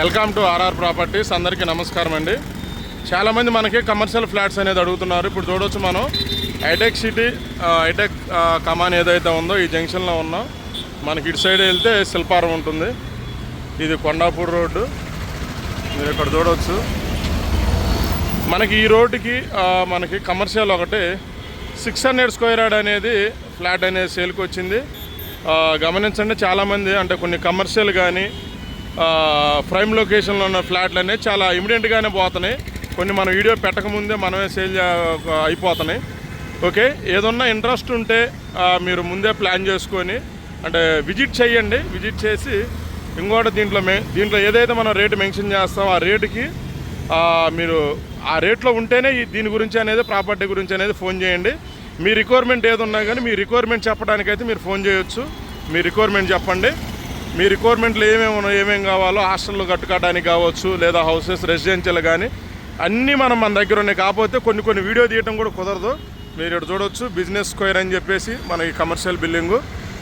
Welcome to RR properties. అందరికీ నమస్కారం అండి. చాలామంది మనకి కమర్షియల్ ఫ్లాట్స్ అనేది అడుగుతున్నారు. ఇప్పుడు చూడవచ్చు మనం. ఐటెక్ సిటీ ఐటెక్ కమాన్ ఏదైతే ఉందో ఈ జంక్షన్లో ఉన్నాం. మనకి ఇటు సైడ్ వెళ్తే శిల్పారం ఉంటుంది. ఇది కొండాపూర్ రోడ్డు. మీరు ఇక్కడ చూడవచ్చు మనకి ఈ రోడ్డుకి మనకి కమర్షియల్ ఒకటి. సిక్స్ హండ్రెడ్ స్క్వేర్ యార్డ్ అనేది ఫ్లాట్ అనేది సేల్కి వచ్చింది. గమనించండి చాలామంది అంటే కొన్ని కమర్షియల్ కానీ ప్రైమ్ లొకేషన్లో ఉన్న ఫ్లాట్లు అనేవి చాలా ఇమీడియట్గానే పోతున్నాయి. కొన్ని మన వీడియో పెట్టకముందే మనమే సేల్ అయిపోతున్నాయి. ఓకే ఏదన్నా ఇంట్రెస్ట్ ఉంటే మీరు ముందే ప్లాన్ చేసుకొని అంటే విజిట్ చేయండి. విజిట్ చేసి ఇంకోటి దీంట్లో మే దీంట్లో ఏదైతే మనం రేటు మెన్షన్ చేస్తామో ఆ రేటుకి మీరు ఆ రేట్లో ఉంటేనే దీని గురించి అనేది ప్రాపర్టీ గురించి అనేది ఫోన్ చేయండి. మీ రిక్వైర్మెంట్ ఏది ఉన్నా కానీ మీ రిక్వైర్మెంట్ చెప్పడానికైతే మీరు ఫోన్ చేయొచ్చు. మీ రిక్వైర్మెంట్ చెప్పండి. మీ రిక్వైర్మెంట్లు ఏమేమి ఏమేమి కావాలో హాస్టల్లో కట్టుకోవడానికి కావచ్చు లేదా హౌసెస్ రెసిడెన్షియల్ కానీ అన్నీ మనం మన దగ్గర ఉన్నాయి. కాకపోతే కొన్ని కొన్ని వీడియో తీయటం కూడా కుదరదు. మీరు ఇక్కడ చూడొచ్చు. బిజినెస్ స్క్వేర్ అని చెప్పేసి మనకి కమర్షియల్ బిల్డింగు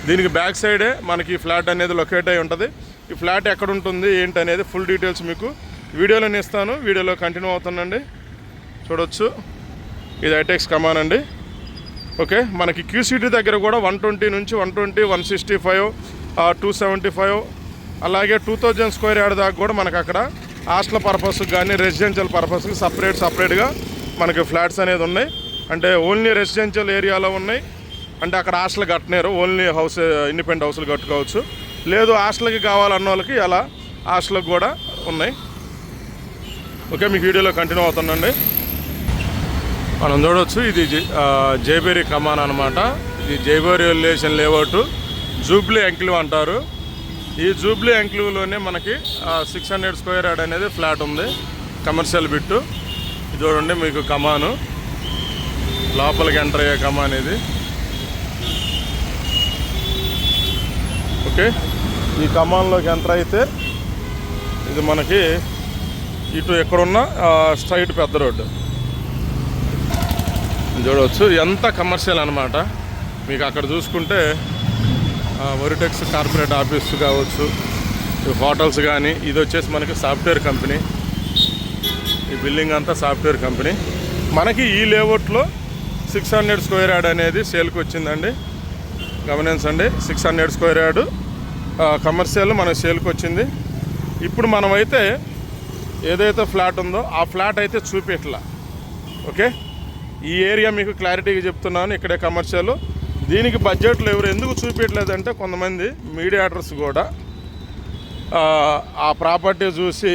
దీనికి బ్యాక్ సైడే మనకి ఈ ఫ్లాట్ అనేది లొకేట్ అయి ఉంటుంది. ఈ ఫ్లాట్ ఎక్కడ ఉంటుంది ఏంటి అనేది ఫుల్ డీటెయిల్స్ మీకు వీడియోలోనే ఇస్తాను. వీడియోలో కంటిన్యూ అవుతానండి చూడొచ్చు. ఇది ఐటెక్స్ కమాన్ అండి. ఓకే. మనకి క్యూసిటీ దగ్గర కూడా వన్ ట్వంటీ నుంచి one twenty one sixty five two seventy five అలాగే టూ థౌజండ్ స్క్వేర్ యార్డ్ దాకా కూడా మనకు అక్కడ హాస్టల్ పర్పస్కి కానీ రెసిడెన్షియల్ పర్పస్కి సపరేట్ సపరేట్గా మనకి ఫ్లాట్స్ అనేది ఉన్నాయి. అంటే ఓన్లీ రెసిడెన్షియల్ ఏరియాలో ఉన్నాయి. అంటే అక్కడ హాస్టల్ కట్టలేరు. ఓన్లీ హౌస్ ఇండిపెండెంట్ హౌస్లు కట్టుకోవచ్చు. లేదు హాస్టల్కి కావాలన్న వాళ్ళకి అలా హాస్టల్కి కూడా ఉన్నాయి. ఓకే మీకు వీడియోలో కంటిన్యూ అవుతుందండి మనం చూడవచ్చు ఇది జే- జైబేరి కమాన్ అనమాట ఇది Jayabheri relation layout. Jubilee Enclave అంటారు. ఈ జూబ్లీ ఎంక్లివ్లోనే మనకి సిక్స్ హండ్రెడ్ స్క్వేర్ యార్డ్ అనేది ఫ్లాట్ ఉంది. Commercial bit. చూడండి మీకు కమాను. లోపలికి ఎంటర్ అయ్యే కమాన్ ఇది ఓకే. ఈ కమాన్లోకి ఎంటర్ అయితే ఇది మనకి ఇటు ఎక్కడున్న స్ట్రైట్ పెద్ద రోడ్డు. చూడవచ్చు. ఎంత కమర్షియల్ అనమాట మీకు అక్కడ చూసుకుంటే వరిటెక్స్ కార్పొరేట్ ఆఫీస్ కావచ్చు హోటల్స్ కానీ ఇది వచ్చేసి మనకి సాఫ్ట్వేర్ కంపెనీ ఈ బిల్డింగ్ అంతా సాఫ్ట్వేర్ కంపెనీ మనకి ఈ లేఅవుట్లో సిక్స్ హండ్రెడ్ స్క్వేర్ యార్డ్ అనేది సేల్కి వచ్చిందండి. గమనించండి six hundred square yard commercial మన సేల్కి వచ్చింది. ఇప్పుడు మనమైతే ఏదైతే ఫ్లాట్ ఉందో ఆ ఫ్లాట్ అయితే చూపెట్ల. ఓకే ఈ ఏరియా మీకు క్లారిటీగా చెప్తున్నాను ఇక్కడే కమర్షియల్ దీనికి బడ్జెట్లు ఎవరు ఎందుకు చూపించట్లేదంటే కొంతమంది మీడియాటర్స్ కూడా ఆ, ప్రాపర్టీ చూసి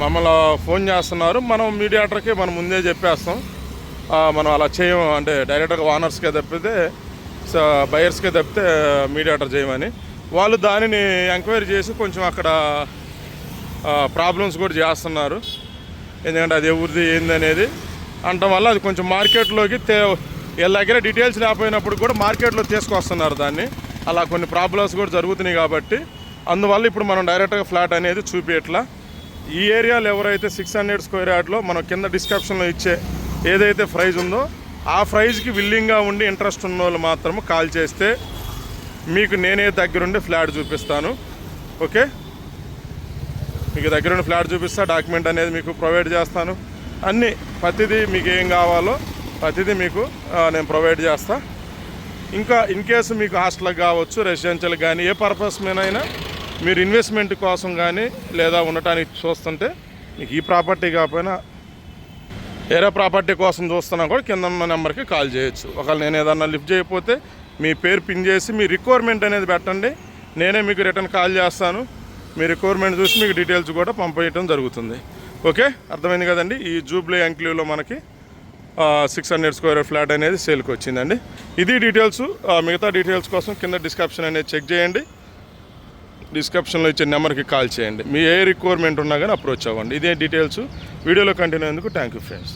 మమ్మల్ని ఫోన్ చేస్తున్నారు. మనం మీడియాటర్కి మనం ముందే చెప్పేస్తాం. మనం అలా చేయం అంటే డైరెక్ట్గా ఓనర్స్కే తప్పితే బయర్స్కే తప్పితే మీడియాటర్ చేయమని. వాళ్ళు దానిని ఎంక్వైరీ చేసి కొంచెం అక్కడ ప్రాబ్లమ్స్ కూడా చేస్తున్నారు. ఎందుకంటే అది ఎవరిది ఏంది అనేది వల్ల అది కొంచెం మార్కెట్లోకి తే వీళ్ళ దగ్గర డీటెయిల్స్ లేకపోయినప్పుడు కూడా మార్కెట్లో తీసుకొస్తున్నారు దాన్ని. అలా కొన్ని ప్రాబ్లమ్స్ కూడా జరుగుతున్నాయి కాబట్టి అందువల్ల ఇప్పుడు మనం డైరెక్ట్గా ఫ్లాట్ అనేది చూపించట్లా ఈ ఏరియాలో ఎవరైతే సిక్స్ హండ్రెడ్ స్క్వేర్ యార్డ్లో మనం కింద డిస్క్రిప్షన్లో ఇచ్చే ఏదైతే ప్రైజ్ ఉందో ఆ ప్రైజ్కి విల్లింగ్గా ఉండి ఇంట్రెస్ట్ ఉన్న వాళ్ళు మాత్రం కాల్ చేస్తే మీకు నేనే దగ్గరుండి ఫ్లాట్ చూపిస్తాను. ఓకే మీకు దగ్గరుండి ఫ్లాట్ చూపిస్తా డాక్యుమెంట్ అనేది మీకు ప్రొవైడ్ చేస్తాను. అన్నీ ప్రతిదీ మీకు ఏం కావాలో ప్రతిదీ మీకు నేను ప్రొవైడ్ చేస్తా. ఇంకా ఇన్ కేసు మీకు హాస్టల్కి కావచ్చు రెసిడెన్షియల్ కానీ ఏ పర్పస్ మీదైనా మీరు ఇన్వెస్ట్మెంట్ కోసం కానీ లేదా ఉండటానికి చూస్తుంటే మీకు ఈ ప్రాపర్టీ కాకపోయినా వేరే ప్రాపర్టీ కోసం చూస్తున్నా కూడా కింద ఉన్న నెంబర్కి కాల్ చేయొచ్చు. ఒకవేళ నేను ఏదన్నా లిఫ్ట్ చేయకపోతే మీ పేరు పిన్ చేసి మీ రిక్వైర్మెంట్ అనేది పెట్టండి. నేనే మీకు రిటర్న్ కాల్ చేస్తాను. మీ రిక్వైర్మెంట్ చూసి మీకు డీటెయిల్స్ కూడా పంపించడం జరుగుతుంది. ఓకే? అర్థమైంది కదండి? ఈ జూబ్లీ ఎంక్లీవ్లో మనకి సిక్స్ హండ్రెడ్ స్క్వేర్ ఫ్లాట్ అనేది సేల్కి వచ్చిందండి. ఇది డీటెయిల్స్ మిగతా డీటెయిల్స్ కోసం కింద డిస్క్రిప్షన్ అనేది చెక్ చేయండి. డిస్క్రిప్షన్లో ఇచ్చే నెంబర్కి కాల్ చేయండి. మీ ఏ రిక్వైర్మెంట్ ఉన్నా కానీ అప్రోచ్ అవ్వండి. ఇదే డీటెయిల్స్ వీడియోలో కంటిన్యూ అయ్యేందుకు థ్యాంక్ యూ ఫ్రెండ్స్